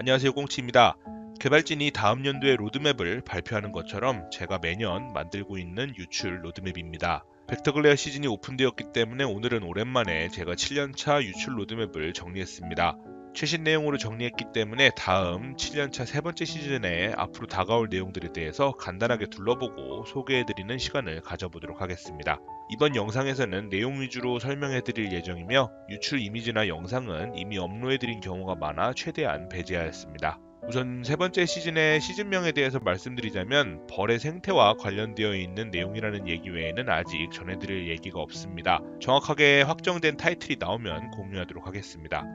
안녕하세요 꽁치입니다. 개발진이 다음 연도의 로드맵을 발표하는 것처럼 제가 매년 만들고 있는 유출 로드맵입니다. 벡터글레어 시즌이 오픈되었기 때문에 오늘은 오랜만에 제가 7년차 유출 로드맵을 정리했습니다. 최신 내용으로 정리했기 때문에 다음 7년차 세 번째 시즌에 앞으로 다가올 내용들에 대해서 간단하게 둘러보고 소개해드리는 시간을 가져보도록 하겠습니다. 이번 영상에서는 내용 위주로 설명해드릴 예정이며 유출 이미지나 영상은 이미 업로드해드린 경우가 많아 최대한 배제하였습니다. 우선 세 번째 시즌의 시즌명에 대해서 말씀드리자면 벌의 생태와 관련되어 있는 내용이라는 얘기 외에는 아직 전해드릴 얘기가 없습니다. 정확하게 확정된 타이틀이 나오면 공유하도록 하겠습니다.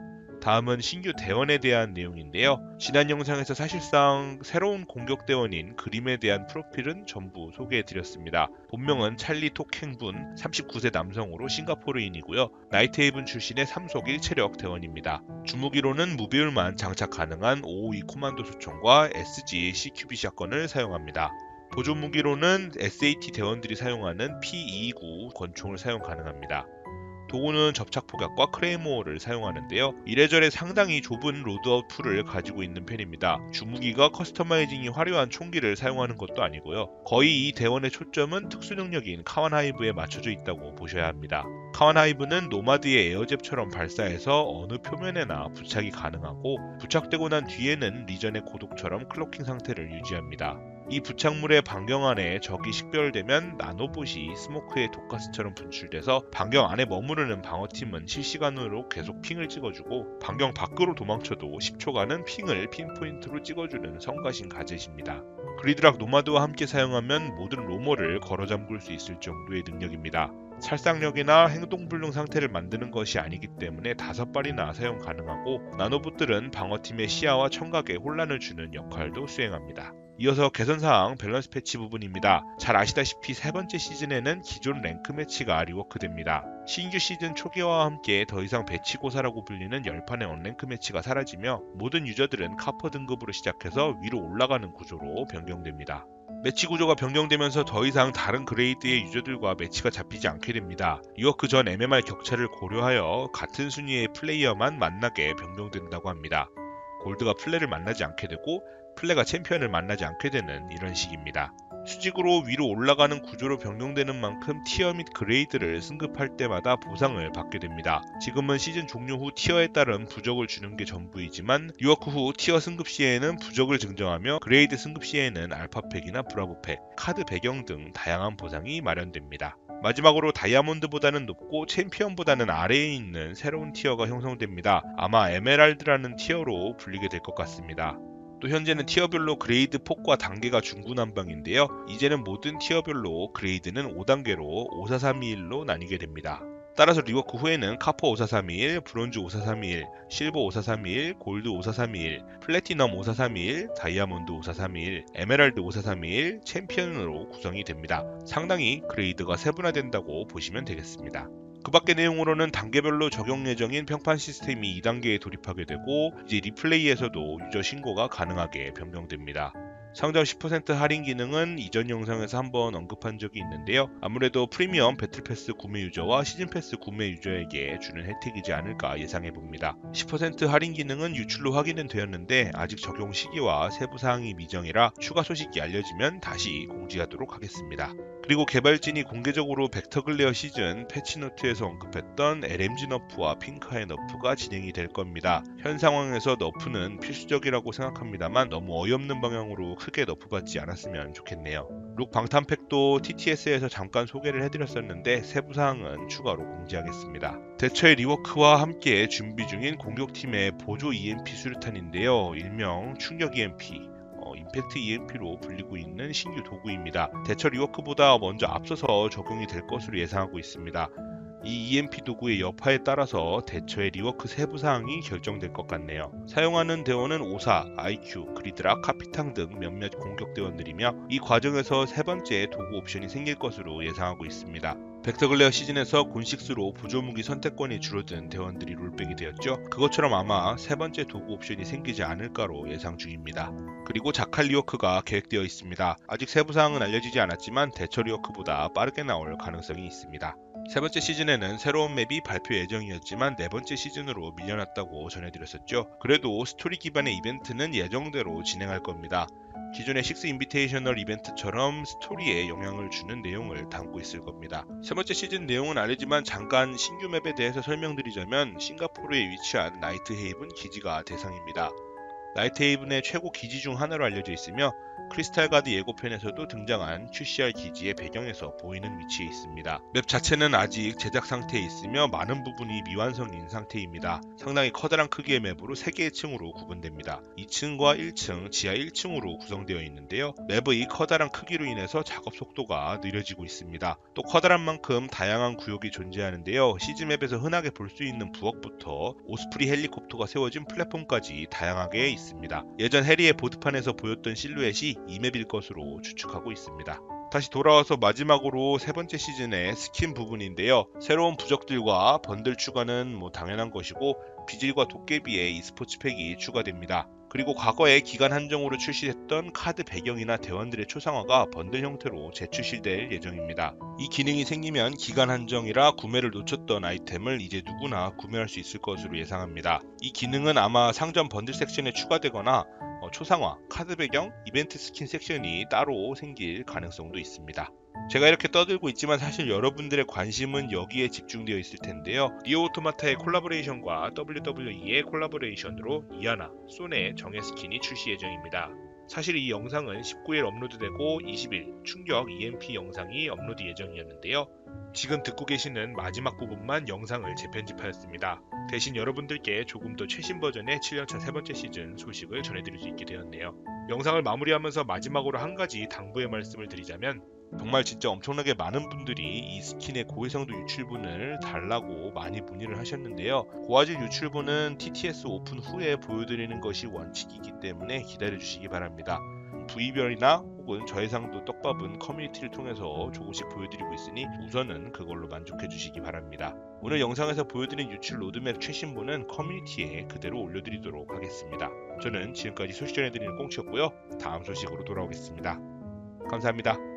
다음은 신규 대원에 대한 내용인데요. 지난 영상에서 사실상 새로운 공격 대원인 그림에 대한 프로필은 전부 소개해드렸습니다. 본명은 찰리 톡행분 39세 남성으로 싱가포르인이고요. 나이트헤이븐 출신의 3속 1체력 대원입니다. 주무기로는 무비율만 장착 가능한 552 코만도 소총과 SG CQB 샷건을 사용합니다. 보조 무기로는 SAT 대원들이 사용하는 P229 권총을 사용 가능합니다. 도구는 접착 폭약과 크레이모어를 사용하는데요. 이래저래 상당히 좁은 로드아웃 풀을 가지고 있는 편입니다. 주무기가 커스터마이징이 화려한 총기를 사용하는 것도 아니고요. 거의 이 대원의 초점은 특수 능력인 카완하이브에 맞춰져 있다고 보셔야 합니다. 카완하이브는 노마드의 에어잽처럼 발사해서 어느 표면에나 부착이 가능하고 부착되고 난 뒤에는 리전의 고독처럼 클로킹 상태를 유지합니다. 이 부착물의 반경 안에 적이 식별되면 나노봇이 스모크의 독가스처럼 분출돼서 반경 안에 머무르는 방어팀은 실시간으로 계속 핑을 찍어주고 반경 밖으로 도망쳐도 10초간은 핑을 핀포인트로 찍어주는 성가신 가젯입니다. 그리드락 노마드와 함께 사용하면 모든 로머를 걸어 잠글 수 있을 정도의 능력입니다. 살상력이나 행동불능 상태를 만드는 것이 아니기 때문에 다섯 발이나 사용 가능하고 나노봇들은 방어팀의 시야와 청각에 혼란을 주는 역할도 수행합니다. 이어서 개선사항 밸런스 패치 부분입니다. 잘 아시다시피 세 번째 시즌에는 기존 랭크 매치가 리워크됩니다. 신규 시즌 초기화와 함께 더 이상 배치고사라고 불리는 열판의 언랭크 매치가 사라지며 모든 유저들은 카퍼 등급으로 시작해서 위로 올라가는 구조로 변경됩니다. 매치 구조가 변경되면서 더 이상 다른 그레이드의 유저들과 매치가 잡히지 않게 됩니다. 리워크 전 MMR 격차를 고려하여 같은 순위의 플레이어만 만나게 변경된다고 합니다. 골드가 플레를 만나지 않게 되고 플레가 챔피언을 만나지 않게 되는 이런 식입니다. 수직으로 위로 올라가는 구조로 변경되는 만큼 티어 및 그레이드를 승급할 때마다 보상을 받게 됩니다. 지금은 시즌 종료 후 티어에 따른 부적을 주는 게 전부이지만 리워크 후 티어 승급 시에는 부적을 증정하며 그레이드 승급 시에는 알파팩이나 브라보팩, 카드 배경 등 다양한 보상이 마련됩니다. 마지막으로 다이아몬드보다는 높고 챔피언보다는 아래에 있는 새로운 티어가 형성됩니다. 아마 에메랄드라는 티어로 불리게 될 것 같습니다. 또 현재는 티어별로 그레이드 폭과 단계가 중구난방인데요. 이제는 모든 티어별로 그레이드는 5단계로 5431로 나뉘게 됩니다. 따라서 리워크 후에는 카퍼 5431, 브론즈 5431, 실버 5431, 골드 5431, 플래티넘 5431, 다이아몬드 5431, 에메랄드 5431, 챔피언으로 구성이 됩니다. 상당히 그레이드가 세분화된다고 보시면 되겠습니다. 그 밖의 내용으로는 단계별로 적용 예정인 평판 시스템이 2단계에 돌입하게 되고 이제 리플레이에서도 유저 신고가 가능하게 변경됩니다. 상점 10% 할인 기능은 이전 영상에서 한번 언급한 적이 있는데요. 아무래도 프리미엄 배틀 패스 구매 유저와 시즌 패스 구매 유저에게 주는 혜택이지 않을까 예상해 봅니다. 10% 할인 기능은 유출로 확인은 되었는데 아직 적용 시기와 세부 사항이 미정이라 추가 소식이 알려지면 다시 공지하도록 하겠습니다. 그리고 개발진이 공개적으로 벡터글레어 시즌 패치노트에서 언급했던 LMG 너프와 핑카의 너프가 진행이 될 겁니다. 현 상황에서 너프는 필수적이라고 생각합니다만 너무 어이없는 방향으로 크게 너프받지 않았으면 좋겠네요. 룩 방탄팩도 TTS에서 잠깐 소개를 해드렸었는데 세부사항은 추가로 공지하겠습니다. 대처의 리워크와 함께 준비 중인 공격팀의 보조 EMP 수류탄인데요. 일명 충격 EMP. 임팩트 EMP로 불리고 있는 신규 도구입니다. 대처 리워크보다 먼저 앞서서 적용이 될 것으로 예상하고 있습니다. 이 EMP 도구의 여파에 따라서 대처의 리워크 세부 사항이 결정될 것 같네요. 사용하는 대원은 오사, IQ, 그리드라, 카피탕 등 몇몇 공격 대원들이며 이 과정에서 세 번째 도구 옵션이 생길 것으로 예상하고 있습니다. 벡터글레어 시즌에서 곤식스로 보조무기 선택권이 줄어든 대원들이 롤백이 되었죠. 그것처럼 아마 세 번째 도구 옵션이 생기지 않을까로 예상 중입니다. 그리고 자칼 리워크가 계획되어 있습니다. 아직 세부 사항은 알려지지 않았지만 대처 리워크보다 빠르게 나올 가능성이 있습니다. 세 번째 시즌에는 새로운 맵이 발표 예정이었지만 네 번째 시즌으로 밀려났다고 전해드렸었죠. 그래도 스토리 기반의 이벤트는 예정대로 진행할 겁니다. 기존의 식스 인비테이셔널 이벤트처럼 스토리에 영향을 주는 내용을 담고 있을 겁니다. 세 번째 시즌 내용은 아니지만 잠깐 신규 맵에 대해서 설명드리자면 싱가포르에 위치한 나이트 헤이븐 기지가 대상입니다. 나이트 헤이븐의 최고 기지 중 하나로 알려져 있으며 크리스탈 가드 예고편에서도 등장한 QCR 기지의 배경에서 보이는 위치에 있습니다. 맵 자체는 아직 제작 상태에 있으며 많은 부분이 미완성인 상태입니다. 상당히 커다란 크기의 맵으로 3개의 층으로 구분됩니다. 2층과 1층, 지하 1층으로 구성되어 있는데요. 맵의 커다란 크기로 인해서 작업 속도가 느려지고 있습니다. 또 커다란 만큼 다양한 구역이 존재하는데요. 시즈맵에서 흔하게 볼 수 있는 부엌부터 오스프리 헬리콥터가 세워진 플랫폼까지 다양하게 있습니다. 예전 해리의 보드판에서 보였던 실루엣이 이 맵일 것으로 추측하고 있습니다. 다시 돌아와서 마지막으로 세 번째 시즌의 스킨 부분인데요. 새로운 부적들과 번들 추가는 뭐 당연한 것이고 비질과 도깨비의 e스포츠 팩이 추가됩니다. 그리고 과거에 기간 한정으로 출시했던 카드 배경이나 대원들의 초상화가 번들 형태로 재출시될 예정입니다. 이 기능이 생기면 기간 한정이라 구매를 놓쳤던 아이템을 이제 누구나 구매할 수 있을 것으로 예상합니다. 이 기능은 아마 상점 번들 섹션에 추가되거나 어, 초상화, 카드 배경, 이벤트 스킨 섹션이 따로 생길 가능성도 있습니다. 제가 이렇게 떠들고 있지만 사실 여러분들의 관심은 여기에 집중되어 있을 텐데요. 니오 오토마타의 콜라보레이션과 WWE의 콜라보레이션으로 이아나, 소네의 정예 스킨이 출시 예정입니다. 사실 이 영상은 19일 업로드되고 20일 충격 EMP 영상이 업로드 예정이었는데요. 지금 듣고 계시는 마지막 부분만 영상을 재편집하였습니다. 대신 여러분들께 조금 더 최신 버전의 7년차 세 번째 시즌 소식을 전해드릴 수 있게 되었네요. 영상을 마무리하면서 마지막으로 한 가지 당부의 말씀을 드리자면 정말 진짜 엄청나게 많은 분들이 이 스킨의 고해상도 유출분을 달라고 많이 문의를 하셨는데요. 고화질 유출분은 TTS 오픈 후에 보여드리는 것이 원칙이기 때문에 기다려 주시기 바랍니다. 부위별이나 혹은 저해상도 떡밥은 커뮤니티를 통해서 조금씩 보여드리고 있으니 우선은 그걸로 만족해 주시기 바랍니다. 오늘 영상에서 보여드린 유출 로드맵 최신본은 커뮤니티에 그대로 올려드리도록 하겠습니다. 저는 지금까지 소식 전해드리는 꽁치였고요. 다음 소식으로 돌아오겠습니다. 감사합니다.